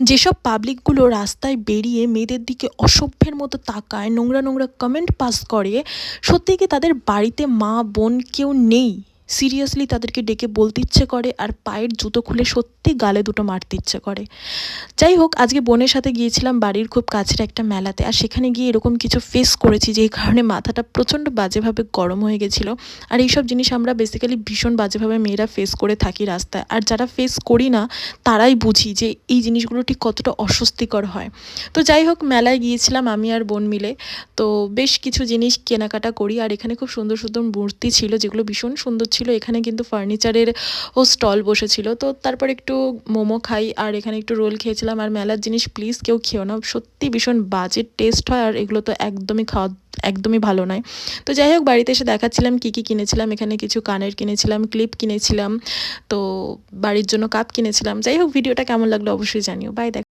যেসব পাবলিকগুলো রাস্তায় বেরিয়ে মেয়েদের দিকে অসভ্যের মতো তাকায়, নোংরা নোংরা কমেন্ট পাস করে সত্যি কি তাদের বাড়িতে মা, বোন কেউ নেই? সিরিয়াসলি তাদেরকে ডেকে বলতে ইচ্ছে করে আর পায়ের জুতো খুলে সত্যি গালে দুটো মারতে ইচ্ছে করে। যাই হোক, আজকে বোনের সাথে গিয়েছিলাম বাড়ির খুব কাছের একটা মেলাতে আর সেখানে গিয়ে এরকম কিছু ফেস করেছি যেই কারণে মাথাটা প্রচণ্ড বাজেভাবে গরম হয়ে গেছিল। আর এইসব জিনিস আমরা বেসিক্যালি ভীষণ বাজেভাবে মেয়েরা ফেস করে থাকি রাস্তায়। আর যারা ফেস করি না, তারাই বুঝি যে এই জিনিসগুলো ঠিক কতটা অস্বস্তিকর হয়। তো যাই হোক, মেলায় গিয়েছিলাম আমি আর বোন মিলে। তো বেশ কিছু জিনিস কেনাকাটা করি আর এখানে খুব সুন্দর সুন্দর মূর্তি ছিল যেগুলো ভীষণ সুন্দর ছিল, এখানে কিন্তু ফার্নিচারের ও স্টল বসেছিল। তো তারপর একটু মোমো খাই, আর এখানে একটু রোল খেয়েছিলাম। আর মেলার জিনিস প্লিজ কেউ খেও না, সত্যি ভীষণ বাজে টেস্ট হয়, আর এগুলো তো একদমই খাওয়া, একদমই ভালো নয়। তো যাই হোক, বাড়িতে এসে দেখাচ্ছিলাম কী কী কিনেছিলাম। এখানে কিছু কানের কিনেছিলাম ক্লিপ কিনেছিলাম, তো বাড়ির জন্য কাপ কিনেছিলাম। যাই হোক ভিডিওটা কেমন লাগল অবশ্যই জানিও। বাই দেখ